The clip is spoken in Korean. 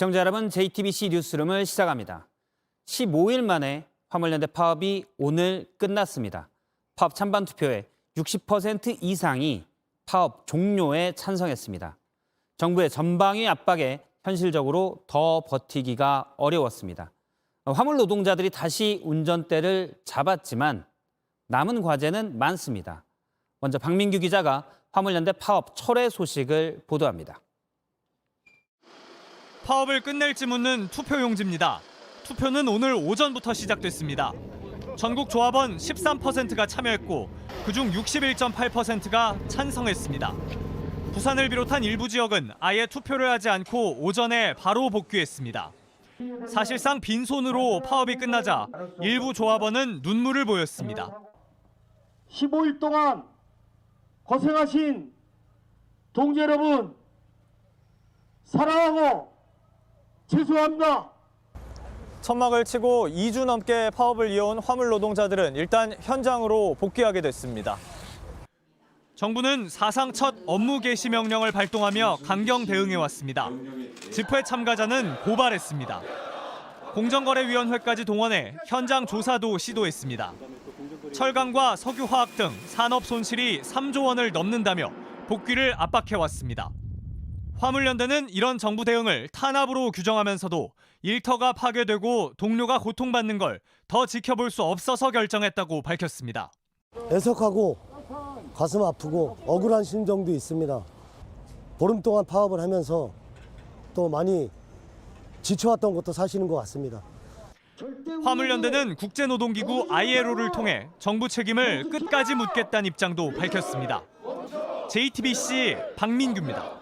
시청자 여러분, JTBC 뉴스룸을 시작합니다. 15일 만에 화물연대 파업이 오늘 끝났습니다. 파업 찬반 투표에 60% 이상이 파업 종료에 찬성했습니다. 정부의 전방위 압박에 현실적으로 더 버티기가 어려웠습니다. 화물 노동자들이 다시 운전대를 잡았지만 남은 과제는 많습니다. 먼저 박민규 기자가 화물연대 파업 철회 소식을 보도합니다. 파업을 끝낼지 묻는 투표용지입니다. 투표는 오늘 오전부터 시작됐습니다. 전국 조합원 13%가 참여했고 그중 61.8%가 찬성했습니다. 부산을 비롯한 일부 지역은 아예 투표를 하지 않고 오전에 바로 복귀했습니다. 사실상 빈손으로 파업이 끝나자 일부 조합원은 눈물을 보였습니다. 15일 동안 고생하신 동지 여러분 사랑하고 죄송합니다. 천막을 치고 2주 넘게 파업을 이어온 화물 노동자들은 일단 현장으로 복귀하게 됐습니다. 정부는 사상 첫 업무 개시 명령을 발동하며 강경 대응해 왔습니다. 집회 참가자는 고발했습니다. 공정거래위원회까지 동원해 현장 조사도 시도했습니다. 철강과 석유화학 등 산업 손실이 3조 원을 넘는다며 복귀를 압박해 왔습니다. 화물연대는 이런 정부 대응을 탄압으로 규정하면서도 일터가 파괴되고 동료가 고통받는 걸 더 지켜볼 수 없어서 결정했다고 밝혔습니다. 애석하고 가슴 아프고 억울한 심정도 있습니다. 보름 동안 파업을 하면서 또 많이 지쳐왔던 것도 사실인 것 같습니다. 화물연대는 국제노동기구 ILO를 통해 정부 책임을 끝까지 묻겠다는 입장도 밝혔습니다. JTBC 박민규입니다.